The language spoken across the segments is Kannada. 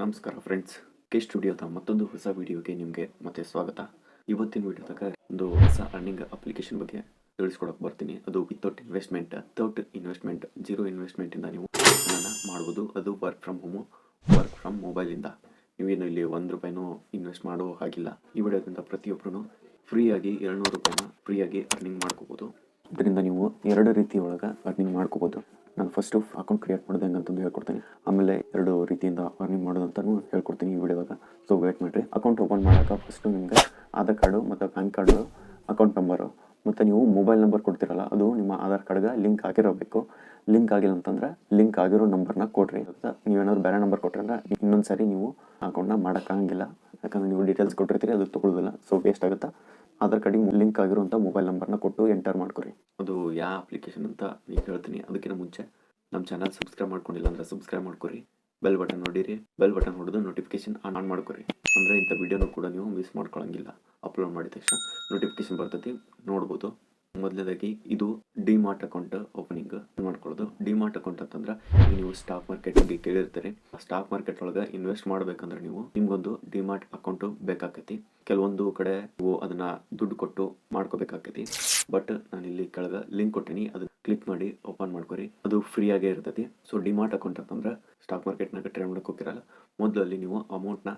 ನಮಸ್ಕಾರ ಫ್ರೆಂಡ್ಸ್ ಕೆ ಸ್ಟುಡಿಯೋದ ಮತ್ತೊಂದು ಹೊಸ ವಿಡಿಯೋಗೆ ನಿಮಗೆ ಮತ್ತೆ ಸ್ವಾಗತ. ಇವತ್ತಿನ ವಿಡಿಯೋದಾಗ ಒಂದು ಹೊಸ ಅರ್ನಿಂಗ್ ಅಪ್ಲಿಕೇಶನ್ ಬಗ್ಗೆ ತಿಳಿಸ್ಕೊಡಕ್ಕೆ ಬರ್ತೀನಿ. ಅದು without investment without investment zero ಇನ್ವೆಸ್ಟ್ಮೆಂಟಿಂದ ನೀವು ಹಣನ ಮಾಡ್ಬೋದು. ಅದು work from home work from ಮೊಬೈಲಿಂದ ನೀವೇನು ಇಲ್ಲಿ ಒಂದು ರೂಪಾಯಿನೂ ಇನ್ವೆಸ್ಟ್ ಮಾಡೋ ಹಾಗಿಲ್ಲ. ಈ ವಿಡಿಯೋದಿಂದ ಪ್ರತಿಯೊಬ್ಬರೂ ಫ್ರೀಯಾಗಿ ಏಳ್ನೂರು ರೂಪಾಯಿನ ಫ್ರೀಯಾಗಿ ಅರ್ನಿಂಗ್ ಮಾಡ್ಕೋಬೋದು. ಇದರಿಂದ ನೀವು ಎರಡು ರೀತಿ ಒಳಗೆ ಅರ್ನಿಂಗ್ ಮಾಡ್ಕೋಬೋದು. ನಾನು ಫಸ್ಟು ಅಕೌಂಟ್ ಕ್ರಿಯೇಟ್ ಮಾಡೋದು ಹೆಂಗಂತಂದು ಹೇಳ್ಕೊಡ್ತೀನಿ. ಆಮೇಲೆ ಎರಡು ರೀತಿಯಿಂದ ಅರ್ನಿಂಗ್ ಮಾಡೋದಂತಲೂ ಹೇಳ್ಕೊಡ್ತೀನಿ ಈ ವಿಡಿಯೋದಾಗ ಸೊ ವೇಟ್ ಮಾಡಿರಿ. ಅಕೌಂಟ್ ಓಪನ್ ಮಾಡೋಕೆ ಫಸ್ಟು ನಿಮಗೆ ಆಧಾರ್ ಕಾರ್ಡು ಮತ್ತು ಪ್ಯಾನ್ ಕಾರ್ಡು ಅಕೌಂಟ್ ನಂಬರು ಮತ್ತು ನೀವು ಮೊಬೈಲ್ ನಂಬರ್ ಕೊಡ್ತಿರಲ್ಲ, ಅದು ನಿಮ್ಮ ಆಧಾರ್ ಕಾರ್ಡ್ಗೆ ಲಿಂಕ್ ಆಗಿರಬೇಕು ಲಿಂಕ್ ಆಗಿಲ್ಲ ಅಂತಂದ್ರೆ ಲಿಂಕ್ ಆಗಿರೋ ನಂಬರ್ನ ಕೊಡ್ರಿ. ಅಂತ ನೀವೇನಾದ್ರು ಬೇರೆ ನಂಬರ್ ಕೊಟ್ಟರೆ ಇನ್ನೊಂದು ಸಾರಿ ನೀವು ಅಕೌಂಟ್ನ ಮಾಡೋಕ್ಕಾಗಂಗಿಲ್ಲ ಯಾಕಂದ್ರೆ ನೀವು ಡೀಟೇಲ್ಸ್ ಕೊಟ್ಟಿರ್ತೀರಿ, ಅದು ತೊಗೊಳ್ಳೋದಿಲ್ಲ ಸೊ ವೇಸ್ಟ್ ಆಗುತ್ತಾ? ಆಧಾರ್ ಕಾರ್ಡಿಗೆ ಲಿಂಕ್ ಆಗಿರುವಂಥ ಮೊಬೈಲ್ ನಂಬರ್ನ ಕೊಟ್ಟು ಎಂಟರ್ ಮಾಡ್ಕೊರಿ. ಅದು ಯಾವ ಅಪ್ಲಿಕೇಶನ್ ಅಂತ ನೀವು ಹೇಳ್ತೀನಿ ಅದಕ್ಕಿಂತ ಮುಂಚೆ ನಮ್ಮ ಚಾನಲ್ ಸಬ್ಸ್ಕ್ರೈಬ್ ಮಾಡ್ಕೊಂಡಿಲ್ಲ ಅಂದ್ರೆ ಸಬ್ಸ್ಕ್ರೈಬ್ ಮಾಡ್ಕೊರಿ. ಬೆಲ್ ಬಟನ್ ನೋಡಿರಿ. ಬೆಲ್ ಬಟನ್ ಹೊಡೆದು ನೋಟಿಫಿಕೇಶನ್ ಆನ್ ಆನ್ ಮಾಡ್ಕೊರಿ. ಅಂದರೆ ಇಂಥ ವೀಡಿಯೋನು ಕೂಡ ನೀವು ಮಿಸ್ ಮಾಡ್ಕೊಳ್ಳಂಗಿಲ್ಲ ಅಪ್ಲೋಡ್ ಮಾಡಿದ ತಕ್ಷಣ ನೋಟಿಫಿಕೇಶನ್ ಬರ್ತೈತಿ. ನೋಡ್ಬೋದು. ಮೊದಲನೇದಾಗಿ ಇದು ಡಿಮಾರ್ಟ್ ಅಕೌಂಟ್ ಓಪನಿಂಗ್ ಮಾಡ್ಕೊಳ್ಳೋದು. ಡಿಮಾರ್ಟ್ ಅಕೌಂಟ್ ಅಂತಂದ್ರೆ ನೀವು ಸ್ಟಾಕ್ ಮಾರ್ಕೆಟ್ ಬಗ್ಗೆ ಕೇಳಿರ್ತಾರೆ. ಸ್ಟಾಕ್ ಮಾರ್ಕೆಟ್ ಒಳಗೆ ಇನ್ವೆಸ್ಟ್ ಮಾಡ್ಬೇಕಂದ್ರೆ ನೀವು ನಿಮ್ಗೊಂದು ಡಿಮಾರ್ಟ್ ಅಕೌಂಟ್ ಬೇಕಾಕತಿ. ಕೆಲವೊಂದು ಕಡೆ ನೀವು ಅದನ್ನ ದುಡ್ಡು ಕೊಟ್ಟು ಮಾಡ್ಕೋಬೇಕಾಕತಿ. ಬಟ್ ನಾನು ಇಲ್ಲಿ ಕೆಳಗೆ ಲಿಂಕ್ ಕೊಟ್ಟಿನಿ. ಅದನ್ನ ಕ್ಲಿಕ್ ಮಾಡಿ ಓಪನ್ ಮಾಡ್ಕೊರಿ. ಅದು ಫ್ರೀ ಆಗೇ ಇರ್ತೈತಿ. ಸೊ ಡಿಮಾರ್ಟ್ ಅಕೌಂಟ್ ಅಂತಂದ್ರೆ ಸ್ಟಾಕ್ ಮಾರ್ಕೆಟ್ನಾಗ ಟ್ರೇಡ್ ಮಾಡಕ್ಕೆ ಹೋಗಿರಲ್ಲ ಮೊದಲಲ್ಲಿ ನೀವು ಅಮೌಂಟ್ನ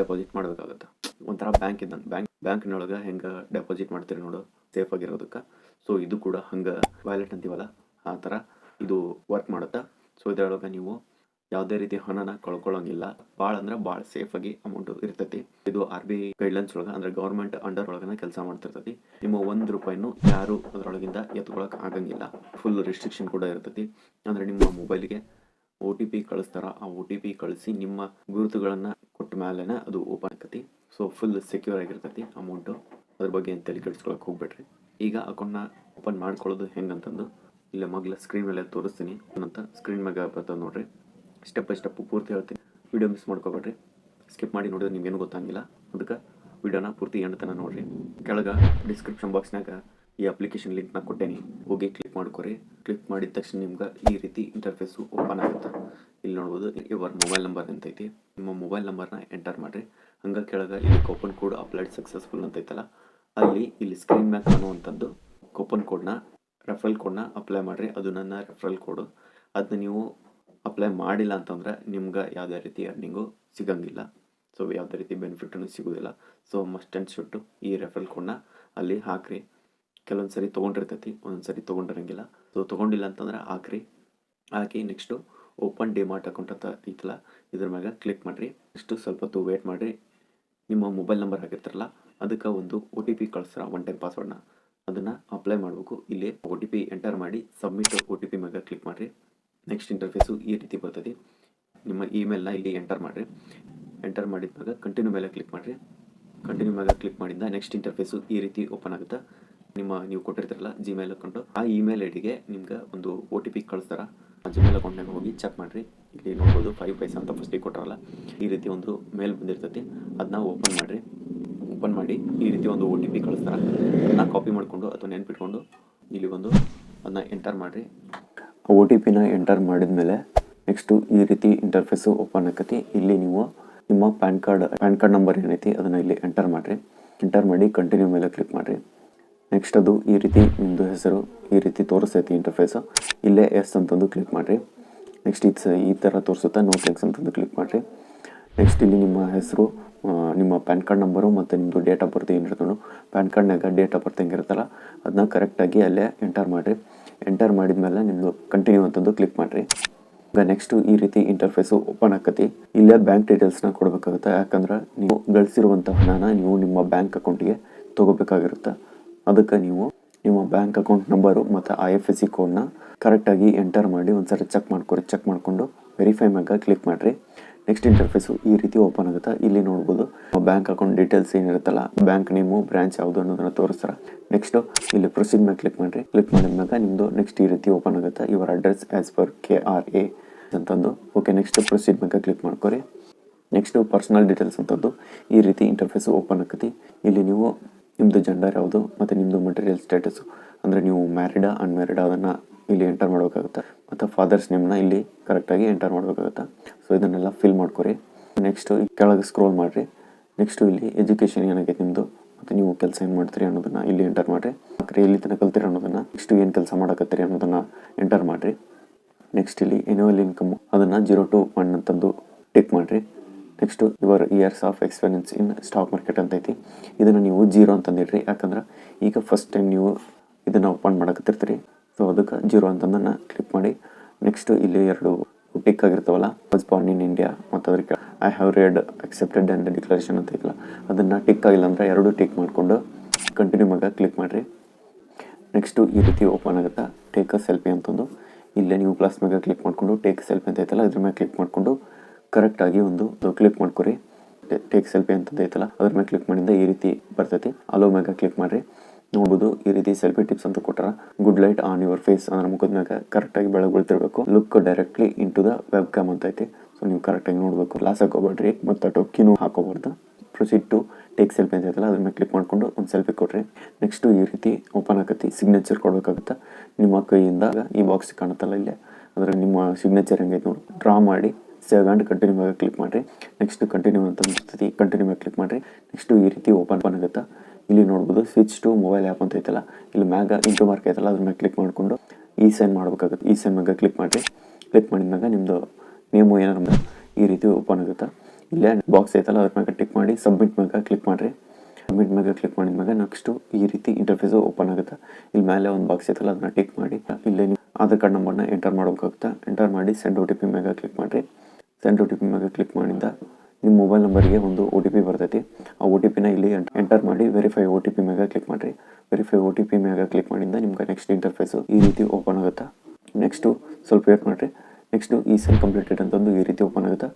ಡೆಪಾಸಿಟ್ ಮಾಡಬೇಕಾಗತ್ತೆ. ಒಂಥರ ಬ್ಯಾಂಕ್ ಇದ್ದಂಗೆ. ಬ್ಯಾಂಕ್ ಬ್ಯಾಂಕ್ನೊಳಗೆ ಹೆಂಗೆ ಡೆಪಾಸಿಟ್ ಮಾಡ್ತೀರಿ ನೋಡು. ಸೇಫ್ ಆಗಿರೋದಕ್ಕೆ ಸೊ ಇದು ಕೂಡ ಹಂಗೆ ವ್ಯಾಲೆಟ್ ಅಂತೀವಲ್ಲ, ಆ ಥರ ಇದು ವರ್ಕ್ ಮಾಡುತ್ತೆ? ಸೊ ಇದರೊಳಗೆ ನೀವು ಯಾವುದೇ ರೀತಿ ಹಣನ ಕಳ್ಕೊಳ್ಳೋಂಗಿಲ್ಲ. ಭಾಳ ಅಂದ್ರೆ ಭಾಳ ಸೇಫಾಗಿ ಅಮೌಂಟ್ ಇರ್ತೈತಿ. ಇದು ಆರ್ ಬಿ ಗೈಡ್ಲೈನ್ಸ್ ಒಳಗೆ, ಅಂದ್ರೆ ಗೌರ್ಮೆಂಟ್ ಅಂಡರ್ ಒಳಗನ ಕೆಲಸ ಮಾಡ್ತಿರ್ತೈತಿ. ನಿಮ್ಮ ಒಂದು ರೂಪಾಯಿನೂ ಯಾರು ಅದರೊಳಗಿಂದ ಎತ್ಕೊಳಕ್ಕೆ ಆಗಂಗಿಲ್ಲ. ಫುಲ್ ರೆಸ್ಟ್ರಿಕ್ಷನ್ ಕೂಡ ಇರ್ತೈತಿ. ಅಂದ್ರೆ ನಿಮ್ಮ ಮೊಬೈಲ್ಗೆ ಒ ಟಿ ಪಿ ಕಳಿಸ್ತಾರ, ಆ ಒ ಟಿ ಪಿ ಕಳಿಸಿ ನಿಮ್ಮ ಗುರುತುಗಳನ್ನ ಕೊಟ್ಟ ಮೇಲೆ ಅದು ಓಪನ್ ಆಕತಿ. ಸೊ ಫುಲ್ ಸೆಕ್ಯೂರ್ ಆಗಿರ್ತೈತಿ ಅಮೌಂಟು ಅದ್ರ ಬಗ್ಗೆ ತಲೆ ಕೆಡಿಸ್ಕೊಳಕ್ಕೆ ಹೋಗ್ಬೇಡ್ರಿ. ಈಗ ಅಕೌಂಟ್ನ ಓಪನ್ ಮಾಡ್ಕೊಳ್ಳೋದು ಹೆಂಗಂತಂದು ಇಲ್ಲ ಮಗ್ಲ ಸ್ಕ್ರೀನ್ ಮೇಲೆ ತೋರಿಸ್ತೀನಿ. ಅಂತ ಸ್ಕ್ರೀನ್ ಮ್ಯಾಗ ಬರ್ತದೆ ನೋಡ್ರಿ. ಸ್ಟೆಪ್ ಬೈ ಸ್ಟೆಪ್ ಪೂರ್ತಿ ಹೇಳ್ತೀನಿ. Video miss ಮಾಡ್ಕೋಬೇಡ್ರಿ. ಸ್ಕಿಪ್ ಮಾಡಿ ನೋಡಿದ್ರೆ ನಿಮ್ಗೇನು ಗೊತ್ತಾಗಿಲ್ಲ. ಅದಕ್ಕೆ ವಿಡಿಯೋನ ಪೂರ್ತಿ ತನಕ ನೋಡ್ರಿ. ಕೆಳಗೆ ಡಿಸ್ಕ್ರಿಪ್ಷನ್ ಬಾಕ್ಸ್ನಾಗ ಈ ಅಪ್ಲಿಕೇಶನ್ ಲಿಂಕ್ನ ಕೊಟ್ಟೇನಿ. ಹೋಗಿ ಕ್ಲಿಕ್ ಮಾಡ್ಕೊರಿ. ಕ್ಲಿಕ್ ಮಾಡಿದ ತಕ್ಷಣ ನಿಮ್ಗೆ ಈ ರೀತಿ ಇಂಟರ್ಫೇಸು ಓಪನ್ ಆಗುತ್ತೆ. ಇಲ್ಲಿ ನೋಡ್ಬೋದು ಇವರ್ ಮೊಬೈಲ್ ನಂಬರ್ ಅಂತ ಐತಿ. ನಿಮ್ಮ ಮೊಬೈಲ್ ನಂಬರ್ನ ಎಂಟರ್ ಮಾಡಿರಿ. ಹಂಗೆ ಕೆಳಗೆ ಇಲ್ಲಿ ಕೂಪನ್ ಕೋಡ್ ಅಪ್ಲೈಡ್ ಸಕ್ಸಸ್ಫುಲ್ ಅಂತ ಐತಲ್ಲ ಅಲ್ಲಿ ಇಲ್ಲಿ ಸ್ಕ್ರೀನ್ ಮ್ಯಾಕ್ ಅನ್ನುವಂಥದ್ದು ಕೂಪನ್ ಕೋಡ್ನ ರೆಫರಲ್ ಕೋಡ್ನ ಅಪ್ಲೈ ಮಾಡಿರಿ. ಅದು ನನ್ನ ರೆಫರಲ್ ಕೋಡು ಅದನ್ನ ನೀವು ಅಪ್ಲೈ ಮಾಡಿಲ್ಲ ಅಂತಂದ್ರೆ ನಿಮ್ಗೆ ಯಾವುದೇ ರೀತಿ ಅರ್ನಿಂಗು ಸಿಗಂಗಿಲ್ಲ. ಸೊ ಯಾವುದೇ ರೀತಿ ಬೆನಿಫಿಟನ್ನು ಸಿಗೋದಿಲ್ಲ. ಸೊ ಮಸ್ಟ್ ಆ್ಯಂಡ್ ಶುಟ್ಟು ಈ ರೆಫರಲ್ ಕೋಡ್ನ ಅಲ್ಲಿ ಹಾಕ್ರಿ. ಕೆಲವೊಂದು ಸರಿ ತೊಗೊಂಡಿರ್ತೈತಿ, ಒಂದೊಂದು ಸರಿ ತೊಗೊಂಡಿರಂಗಿಲ್ಲ. ಸೊ ತೊಗೊಂಡಿಲ್ಲ ಅಂತಂದ್ರೆ ಹಾಕ್ರಿ. ಹಾಕಿ ನೆಕ್ಸ್ಟು ಓಪನ್ ಡಿಮಾರ್ಟ್ ಅಕೌಂಟ್ ಅಂತ ಐತಲ್ಲ, ಇದ್ರ ಮ್ಯಾಗ ಕ್ಲಿಕ್ ಮಾಡಿರಿ. ನೆಕ್ಸ್ಟು ಸ್ವಲ್ಪ ಹೊತ್ತು ವೇಟ್ ಮಾಡಿರಿ. ನಿಮ್ಮ ಮೊಬೈಲ್ ನಂಬರ್ ಹಾಕಿರ್ತಾರಲ್ಲ ಅದಕ್ಕೆ ಒಂದು ಒ ಟಿ ಪಿ ಕಳಿಸ್ರ ಒನ್ ಟೈಮ್ ಪಾಸ್ವರ್ಡ್ನ ಅದನ್ನು ಅಪ್ಲೈ ಮಾಡಬೇಕು. ಇಲ್ಲಿ ಒ ಟಿ ಪಿ ಎಂಟರ್ ಮಾಡಿ ಸಬ್ಮಿಟ್ ಒ ಟಿ ಪಿ ಮ್ಯಾಗ ಕ್ಲಿಕ್ ಮಾಡಿರಿ. ನೆಕ್ಸ್ಟ್ ಇಂಟರ್ಫೇಸು ಈ ರೀತಿ ಬರ್ತದೆ. ನಿಮ್ಮ ಇಮೇಲ್ನ ಇಲ್ಲಿ ಎಂಟರ್ ಮಾಡಿರಿ. ಎಂಟರ್ ಮಾಡಿದ್ಮ್ಯಾಗ ಕಂಟಿನ್ಯೂ ಮೇಲೆ ಕ್ಲಿಕ್ ಮಾಡಿರಿ. ಕಂಟಿನ್ಯೂ ಮೇಲೆ ಕ್ಲಿಕ್ ಮಾಡಿಂದ ನೆಕ್ಸ್ಟ್ ಇಂಟರ್ಫೇಸು ಈ ರೀತಿ ಓಪನ್ ಆಗುತ್ತೆ? ನಿಮ್ಮ ನೀವು ಕೊಟ್ಟಿರ್ತೀರಲ್ಲ ಜಿಮೇಲ್ ಅಕೌಂಟು ಆ ಇಮೇಲ್ ಐ ಡಿಗೆ ನಿಮ್ಗೆ ಒಂದು ಒ ಟಿ ಪಿ ಕಳಿಸ್ತಾರ? ಆ ಜಿಮೇಲ್ ಅಕೌಂಟ್ನಾಗ ಹೋಗಿ ಚೆಕ್ ಮಾಡಿರಿ. ಇಲ್ಲಿ ನೋಡ್ಬೋದು ಫೈವ್ ಪೈಸಾ ಅಂತ ಫಸ್ಟಿಗೆ ಕೊಟ್ಟಾರಲ್ಲ ಈ ರೀತಿ ಒಂದು ಮೇಲ್ ಬಂದಿರ್ತೈತಿ. ಅದನ್ನ ಓಪನ್ ಮಾಡಿರಿ. ಓಪನ್ ಮಾಡಿ ಈ ರೀತಿ ಒಂದು ಒ ಟಿ ಪಿ ಕಳಿಸ್ತಾರೆ. ಅದನ್ನ ಕಾಪಿ ಮಾಡಿಕೊಂಡು ಅಥವಾ ನೆನ್ಪಿಟ್ಕೊಂಡು ಇಲ್ಲಿ ಬಂದು ಅದನ್ನ ಎಂಟರ್ ಮಾಡಿರಿ. ಓ ಟಿ ಪಿನ ಎಂಟರ್ ಮಾಡಿದ್ಮೇಲೆ ನೆಕ್ಸ್ಟು ಈ ರೀತಿ ಇಂಟರ್ಫೇಸು ಓಪನ್ ಆಕತಿ. ಇಲ್ಲಿ ನೀವು ನಿಮ್ಮ PAN card PAN card number ಏನೈತಿ ಅದನ್ನು ಇಲ್ಲಿ ಎಂಟರ್ ಮಾಡಿರಿ. ಎಂಟರ್ ಮಾಡಿ ಕಂಟಿನ್ಯೂ ಮೇಲೆ ಕ್ಲಿಕ್ ಮಾಡಿರಿ. ನೆಕ್ಸ್ಟ್ ಅದು ಈ ರೀತಿ ನಿಮ್ಮದು ಹೆಸರು, ಈ ರೀತಿ ತೋರಿಸ್ತೈತಿ ಇಂಟರ್ಫೇಸು ಇಲ್ಲೇ ಎಸ್ ಅಂತಂದು ಕ್ಲಿಕ್ ಮಾಡಿರಿ. ನೆಕ್ಸ್ಟ್ ಇದು ಈ ಥರ ತೋರಿಸುತ್ತೆ ನೋ ಥ್ಯಾಂಕ್ಸ್ ಅಂತಂದು ಕ್ಲಿಕ್ ಮಾಡಿರಿ. ನೆಕ್ಸ್ಟ್ ಇಲ್ಲಿ ನಿಮ್ಮ ಹೆಸರು ನಿಮ್ಮ ಪ್ಯಾನ್ ಕಾರ್ಡ್ ನಂಬರು ಮತ್ತು ನಿಮ್ಮದು ಡೇಟ್ ಆಫ್ ಬರ್ತ್ ಏನಿರ್ತದೋ ಪ್ಯಾನ್ ಕಾರ್ಡ್ನಾಗ ಡೇಟ್ ಆಫ್ ಬರ್ತ್ ಹೆಂಗಿರುತ್ತಲ್ಲ ಅದನ್ನ ಕರೆಕ್ಟಾಗಿ ಅಲ್ಲೇ ಎಂಟರ್ ಮಾಡಿರಿ. ಎಂಟರ್ ಮಾಡಿದ ಮೇಲೆ ನಿಮ್ಮದು ಕಂಟಿನ್ಯೂ ಅಂತಂದು ಕ್ಲಿಕ್ ಮಾಡಿರಿ. ಈಗ ನೆಕ್ಸ್ಟು ಈ ರೀತಿ ಇಂಟರ್ಫೇಸು ಓಪನ್ ಆಕತಿ. ಇಲ್ಲೇ ಬ್ಯಾಂಕ್ ಡೀಟೇಲ್ಸ್ನ ಕೊಡಬೇಕಾಗುತ್ತೆ. ಯಾಕಂದ್ರೆ ನೀವು ಗಳಿಸಿರುವಂಥ ಹಣನ ನೀವು ನಿಮ್ಮ ಬ್ಯಾಂಕ್ ಅಕೌಂಟಿಗೆ ತೊಗೋಬೇಕಾಗಿರುತ್ತೆ. ಅದಕ್ಕೆ ನೀವು ನಿಮ್ಮ ಬ್ಯಾಂಕ್ ಅಕೌಂಟ್ ನಂಬರು ಮತ್ತು ಐ ಎಫ್ ಎಸ್ ಸಿ ಕೋಡ್ನ ಕರೆಕ್ಟಾಗಿ ಎಂಟರ್ ಮಾಡಿ ಒಂದ್ಸರಿ ಚೆಕ್ ಮಾಡ್ಕೊರಿ. ಚೆಕ್ ಮಾಡಿಕೊಂಡು ವೆರಿಫೈ ಮ್ಯಾಗ ಕ್ಲಿಕ್ ಮಾಡಿರಿ. ನೆಕ್ಸ್ಟ್ ಇಂಟರ್ಫೇಸು ಈ ರೀತಿ ಓಪನ್ ಆಗುತ್ತೆ. ಇಲ್ಲಿ ನೋಡ್ಬೋದು ಬ್ಯಾಂಕ್ ಅಕೌಂಟ್ ಡೀಟೇಲ್ಸ್ ಏನಿರುತ್ತಲ್ಲ ಬ್ಯಾಂಕ್ ನೇಮು ಬ್ರಾಂಚ್ ಯಾವುದು ಅನ್ನೋದನ್ನ ತೋರಿಸ್ತಾರೆ. ನೆಕ್ಸ್ಟ್ ಇಲ್ಲಿ ಪ್ರೊಸೀಡ್ ಮೇಲೆ ಕ್ಲಿಕ್ ಮಾಡಿರಿ. ಕ್ಲಿಕ್ ಮಾಡಿದ್ಮ್ಯಾಗ ನಿಮ್ಮದು ನೆಕ್ಸ್ಟ್ ಈ ರೀತಿ ಓಪನ್ ಆಗುತ್ತೆ. Your address as per K R A ಅಂತಂದು. ಓಕೆ ನೆಕ್ಸ್ಟ್ ಪ್ರೊಸೀಡ್ ಮ್ಯಾಗ ಕ್ಲಿಕ್ ಮಾಡ್ಕೊರಿ. ನೆಕ್ಸ್ಟ್ ಪರ್ಸನಲ್ ಡೀಟೇಲ್ಸ್ ಅಂತದ್ದು. ಈ ರೀತಿ ಇಂಟರ್ಫೇಸ್ ಓಪನ್ ಆಕತಿ. ಇಲ್ಲಿ ನೀವು ನಿಮ್ಮದು ಜೆಂಡರ್ ಯಾವುದು ಮತ್ತು ನಿಮ್ಮದು ಮಟೀರಿಯಲ್ ಸ್ಟೇಟಸ್ಸು ಅಂದರೆ ನೀವು ಮ್ಯಾರಿಡಾ ಅನ್ಮ್ಯಾರಿಡಾ ಅದನ್ನು ಇಲ್ಲಿ ಎಂಟರ್ ಮಾಡಬೇಕಾಗುತ್ತೆ? ಮತ್ತು ಫಾದರ್ಸ್ ನೇಮ್ನ ಇಲ್ಲಿ ಕರೆಕ್ಟಾಗಿ ಎಂಟರ್ ಮಾಡಬೇಕಾಗುತ್ತೆ? ಸೊ ಇದನ್ನೆಲ್ಲ ಫಿಲ್ ಮಾಡ್ಕೊರಿ. ನೆಕ್ಸ್ಟು ಕೆಳಗೆ ಸ್ಕ್ರೋಲ್ ಮಾಡಿರಿ. ನೆಕ್ಸ್ಟು ಇಲ್ಲಿ ಎಜುಕೇಷನ್ ಏನಾಗೈತೆ ನಿಮ್ಮದು ಮತ್ತು ನೀವು ಕೆಲಸ ಏನು ಮಾಡ್ತೀರಿ ಅನ್ನೋದನ್ನು ಇಲ್ಲಿ ಎಂಟರ್ ಮಾಡಿರಿ. ಆಕ್ರೆ ಎಲ್ಲಿ ತನಕ ಕಲ್ತೀರಿ ಅನ್ನೋದನ್ನು? ನೆಕ್ಸ್ಟ್ ಏನು ಕೆಲಸ ಮಾಡಕತ್ತೀರಿ ಅನ್ನೋದನ್ನು ಎಂಟರ್ ಮಾಡಿರಿ. ನೆಕ್ಸ್ಟ್ ಇಲ್ಲಿ ಎನ್ಯುವಲ್ ಇನ್ಕಮ್ ಅದನ್ನು ಜೀರೋ ಟು ಒನ್ ಅಂತಂದು ಟಿಕ್ ಮಾಡಿರಿ. Next your years of experience in stock market ಅಂತ ಐತಿ. ಇದನ್ನು ನೀವು ಜೀರೋ ಅಂತಂದಿಡ್ರಿ ಯಾಕಂದ್ರೆ ಈಗ ಫಸ್ಟ್ ಟೈಮ್ ನೀವು ಇದನ್ನು ಓಪನ್ ಮಾಡಕತ್ತಿರ್ತೀರಿ. ಸೊ ಅದಕ್ಕೆ ಜೀರೋ ಅಂತಂದನ್ನು ಕ್ಲಿಕ್ ಮಾಡಿ. ನೆಕ್ಸ್ಟ್ ಇಲ್ಲಿ ಎರಡು ಟಿಕ್ ಆಗಿರ್ತಾವಲ್ಲ ವಾಸ್ ಬಾರ್ನ್ ಇನ್ ಇಂಡಿಯಾ ಮತ್ತು ಅದಕ್ಕೆ I have read accepted and declaration ಅಂತ ಐತಲ್ಲ, ಅದನ್ನು ಟಿಕ್ ಆಗಿಲ್ಲ ಅಂದರೆ ಎರಡು ಟಿಕ್ ಮಾಡಿಕೊಂಡು ಕಂಟಿನ್ಯೂ ಮ್ಯಾಗ ಕ್ಲಿಕ್ ಮಾಡಿರಿ. ನೆಕ್ಸ್ಟು ಈ ರೀತಿ ಓಪನ್ ಆಗುತ್ತಾ. ಟೇಕ್ ಅ ಸೆಲ್ಫಿ ಅಂತಂದು. ಇಲ್ಲೇ ನೀವು ಪ್ಲಸ್ ಮ್ಯಾಗ ಕ್ಲಿಕ್ ಮಾಡಿಕೊಂಡು ಟೇಕ್ ಸೆಲ್ಫಿ ಅಂತ ಐತಲ್ಲ ಇದ್ರ ಮೇಲೆ ಕ್ಲಿಕ್ ಮಾಡಿಕೊಂಡು ಕರೆಕ್ಟಾಗಿ ಒಂದು ಕ್ಲಿಕ್ ಮಾಡ್ಕೊರಿ. ಟೇಕ್ ಸೆಲ್ಫಿ ಅಂತದ್ದು ಐತಲ್ಲ, ಅದ್ರ ಮೇಲೆ ಕ್ಲಿಕ್ ಮಾಡಿಂದ ಈ ರೀತಿ ಬರ್ತೈತಿ. ಅಲೋ ಮ್ಯಾಗ ಕ್ಲಿಕ್ ಮಾಡಿರಿ. ನೋಡ್ಬೋದು ಈ ರೀತಿ ಸೆಲ್ಫಿ ಟಿಪ್ಸ್ ಅಂತ ಕೊಟ್ಟಾರ. Good light on your face ಅಂದ್ರೆ ಮುಖದ ಮ್ಯಾಗ ಕರೆಕ್ಟಾಗಿ ಬೆಳಗೊಳ್ತಿರ್ಬೇಕು. Look directly into the webcam ಅಂತ ಐತಿ. ಸೊ ನೀವು ಕರೆಕ್ಟಾಗಿ ನೋಡಬೇಕು. ಲಾಸ್ ಹಾಕೋಬೇಡ್ರಿ, ಮತ್ತು ಟೊಕ್ಕಿನೂ ಹಾಕೋಬಾರ್ದು. ಪ್ರೊಸೀಡ್ ಟು ಟೇಕ್ ಸೆಲ್ಫಿ ಅಂತ ಐತಲ್ಲ, ಅದ್ರ ಮೇಲೆ ಕ್ಲಿಕ್ ಮಾಡಿಕೊಂಡು ಒಂದು ಸೆಲ್ಫಿ ಕೊಡ್ರಿ. ನೆಕ್ಸ್ಟು ಈ ರೀತಿ ಓಪನ್ ಆಗತ್ತಿ ಸಿಗ್ನೇಚರ್ ಕೊಡಬೇಕಾಗುತ್ತೆ. ನಿಮ್ಮ ಕೈಯಿಂದ ಈ ಬಾಕ್ಸ್ ಕಾಣುತ್ತಲ್ಲ ಇಲ್ಲೇ. ಅದ್ರ ನಿಮ್ಮ ಸಿಗ್ನೇಚರ್ ಹೆಂಗೈತೆ ನೋಡಿ. ಡ್ರಾ ಮಾಡಿ. ಸೇವ್ ಆ್ಯಂಡ್ ಕಂಟಿನ್ಯೂ ಮೇಲೆ ಕ್ಲಿಕ್ ಮಾಡಿರಿ. ನೆಕ್ಸ್ಟ್ ಕಂಟಿನ್ಯೂ ಅಂತ ಅನ್ಸ್ತೈತಿ ಕಂಟಿನ್ಯೂ ಆಗಿ ಕ್ಲಿಕ್ ಮಾಡಿರಿ. ನೆಕ್ಸ್ಟು ಈ ರೀತಿ ಓಪನ್ ಆಗುತ್ತೆ ಇಲ್ಲಿ ನೋಡ್ಬೋದು ಸ್ವಿಚ್ ಟು ಮೊಬೈಲ್ ಆ್ಯಪ್ ಅಂತ ಐತಲ್ಲ. ಇಲ್ಲಿ ಮ್ಯಾಗ ಇಂಟು ಮಾರ್ಕ್ ಐತಲ್ಲ, ಅದ್ರ ಮೇಲೆ ಕ್ಲಿಕ್ ಮಾಡಿಕೊಂಡು ಈ ಸೈನ್ ಮಾಡ್ಬೇಕಾಗುತ್ತೆ. ಈ ಸೈನ್ ಮ್ಯಾಗ ಕ್ಲಿಕ್ ಮಾಡಿರಿ. ಕ್ಲಿಕ್ ಮಾಡಿದ್ಮ್ಯಾಗ ನಿಮ್ಮದು ನೇಮು ಏನಾರ ಈ ರೀತಿ ಓಪನ್ ಆಗುತ್ತೆ. ಇಲ್ಲೇ ಬಾಕ್ಸ್ ಐತಲ್ಲ, ಅದ್ರ ಮ್ಯಾಗ ಟಿಕ್ ಮಾಡಿ ಸಬ್ಮಿಟ್ ಮ್ಯಾಗ ಕ್ಲಿಕ್ ಮಾಡಿರಿ. ಸಬ್ಮಿಟ್ ಮ್ಯಾಗ ಕ್ಲಿಕ್ ಮಾಡಿದ್ಮ್ಯಾಗ ನೆಕ್ಸ್ಟು ಈ ರೀತಿ ಇಂಟರ್ಫೇಸು ಓಪನ್ ಆಗುತ್ತೆ. ಇಲ್ಲಿ ಮೇಲೆ ಒಂದು ಬಾಕ್ಸ್ ಐತಲ್ಲ ಅದನ್ನ ಟಿಕ್ ಮಾಡಿ. ಇಲ್ಲೇ ಆಧಾರ್ ಕಾರ್ಡ್ ನಂಬರ್ನ ಎಂಟರ್ ಮಾಡಬೇಕಾಗುತ್ತೆ. ಎಂಟರ್ ಮಾಡಿ ಸೆಂಡ್ ಒ ಟಿ ಪಿ ಮ್ಯಾಗ ಕ್ಲಿಕ್ ಮಾಡಿರಿ. ಸೆಂಡ್ ಒ ಟಿ ಪಿ ಮೇಲೆ ಕ್ಲಿಕ್ ಮಾಡಿಂದ ನಿಮ್ಮ ಮೊಬೈಲ್ ನಂಬರ್ಗೆ ಒಂದು ಒ ಟಿ ಪಿ ಬರ್ತೈತಿ. ಆ ಒ ಟಿ ಪಿನ ಇಲ್ಲಿ ಎಂಟರ್ ಮಾಡಿ ವೆರಿಫೈ ಒ ಟಿ ಪಿ ಮ್ಯಾಗ ಕ್ಲಿಕ್ ಮಾಡಿರಿ. ವೆರಿಫೈ ಒ ಟಿ ಪಿ ಮ್ಯಾಗ ಕ್ಲಿಕ್ ಮಾಡಿಂದ ನಿಮ್ಗೆ ನೆಕ್ಸ್ಟ್ ಇಂಟರ್ಫೇಸು ಈ ರೀತಿ ಓಪನ್ ಆಗುತ್ತೆ. ನೆಕ್ಸ್ಟು ಸ್ವಲ್ಪ ವೇಟ್ ಮಾಡಿರಿ. ನೆಕ್ಸ್ಟು ಈ ಸೆಲ್ ಕಂಪ್ಲೀಟೆಡ್ ಅಂತಂದು ಈ ರೀತಿ ಓಪನ್ ಆಗುತ್ತೆ.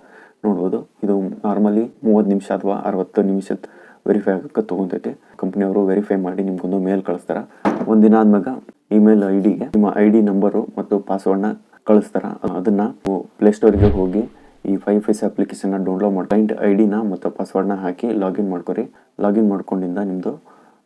ನೋಡ್ಬೋದು, ಇದು ನಾರ್ಮಲಿ ಮೂವತ್ತು ನಿಮಿಷ ಅಥವಾ ಅರವತ್ತು ನಿಮಿಷದ ವೆರಿಫೈ ಆಗೋಕ್ಕೆ ತೊಗೊತೈತಿ. ಕಂಪ್ನಿಯವರು ವೆರಿಫೈ ಮಾಡಿ ನಿಮ್ಗೊಂದು ಮೇಲ್ ಕಳಿಸ್ತಾರೆ. ಒಂದಿನ ಆದ್ಮ್ಯಾಗ ಇಮೇಲ್ ಐ ಡಿಗೆ ನಿಮ್ಮ ಐ ಡಿ ನಂಬರು ಮತ್ತು ಪಾಸ್ವರ್ಡ್ನ ಕಳಿಸ್ತಾರೆ. ಅದನ್ನು ಪ್ಲೇಸ್ಟೋರಿಗೆ ಹೋಗಿ ಈ ಫೈವ್ ಫೈಸ್ ಅಪ್ಲಿಕೇಶನ್ನ ಡೌನ್ಲೋಡ್ ಮಾಡಿ ಕ್ಲೈಂಟ್ ಐ ಡಿನ ಮತ್ತು ಪಾಸ್ವರ್ಡ್ನ ಹಾಕಿ ಲಾಗಿನ್ ಮಾಡ್ಕೊರಿ. ಲಾಗಿನ್ ಮಾಡ್ಕೊಂಡಿಂದ ನಿಮ್ಮದು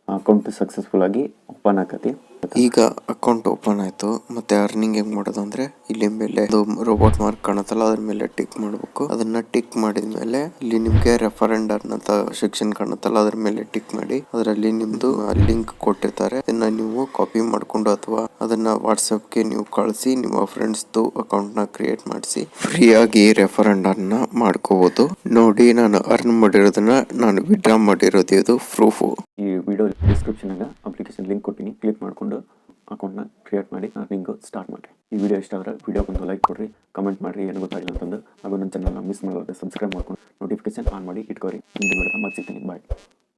ಅಕೌಂಟ್ ಸಕ್ಸಸ್ಫುಲ್ಲಾಗಿ ಓಪನ್ ಆಕತಿ. ಈಗ ಅಕೌಂಟ್ ಓಪನ್ ಆಯ್ತು. ಮತ್ತೆ ಅರ್ನಿಂಗ್ ಹೆಂಗ್ ಮಾಡೋದು ಅಂದ್ರೆ, ಇಲ್ಲಿ ಮೇಲೆ ರೋಬೋಟ್ ಮಾರ್ಕ್ ಕಾಣುತ್ತಲ್ಲ, ಅದ್ರ ಮೇಲೆ ಟಿಕ್ ಮಾಡಬೇಕು. ಅದನ್ನ ಟಿಕ್ ಮಾಡಿದ್ಮೇಲೆ ಇಲ್ಲಿ ನಿಮ್ಗೆ ರೆಫರೆಂಡರ್ ಅಂತ ಸೆಕ್ಷನ್ ಕಾಣುತ್ತಲ್ಲ, ಅದ್ರ ಮೇಲೆ ಟಿಕ್ ಮಾಡಿ, ಅದರಲ್ಲಿ ನಿಮ್ದು ಲಿಂಕ್ ಕೊಟ್ಟಿರ್ತಾರೆ. ಅದನ್ನ ನೀವು ಕಾಪಿ ಮಾಡ್ಕೊಂಡು ಅಥವಾ ಅದನ್ನ ವಾಟ್ಸಪ್ಗೆ ನೀವು ಕಳಿಸಿ, ನಿಮ್ಮ ಫ್ರೆಂಡ್ಸ್ ಅಕೌಂಟ್ನ ಕ್ರಿಯೇಟ್ ಮಾಡಿಸಿ ಫ್ರೀ ಆಗಿ ರೆಫರೆಂಡರ್ನ ಮಾಡ್ಕೋಬಹುದು ನೋಡಿ, ನಾನು ಅರ್ನ್ ಮಾಡಿರೋದನ್ನ, ನಾನು ವಿಡ್ರಾ ಮಾಡಿರೋದು ಇದು ಪ್ರೂಫ್ ಈ ವಿಡಿಯೋ ಡಿಸ್ಕ್ರಿಪ್ಷನಾಗ ಅಪ್ಲಿಕೇಶನ್ ಲಿಂಕ್ ಕೊಟ್ಟಿನಿ ಕ್ಲಿಕ್ ಮಾಡಿಕೊಂಡು ಅಕೌಂಟ್ನ ಕ್ರಿಯೇಟ್ ಮಾಡಿ ಅರ್ನಿಂಗು ಸ್ಟಾರ್ಟ್ ಮಾಡಿರಿ. ಈ ವಿಡಿಯೋ ಇಷ್ಟ ಆದರೆ ವಿಡಿಯೋಗೊಂದು ಲೈಕ್ ಕೊಡ್ರಿ ಕಮೆಂಟ್ ಮಾಡಿರಿ, ಏನು ಗೊತ್ತಾಗಿಲ್ಲ ಅಂತಂದು ಹಾಗೂ ನನ್ನ ಚಾನಲ್ನ ಮಿಸ್ ಮಾಡೋದೆ ಸಬ್ಸ್ಕ್ರೈಬ್ ಮಾಡ್ಕೊಂಡು ನೋಟಿಫಿಕೇಶನ್ ಆನ್ ಮಾಡಿ ಇಟ್ಕೋರಿ. ವಿಡಿಯೋ ಮತ್ತೆ ಸಿಗ್ತೀನಿ. ಬಾಯ್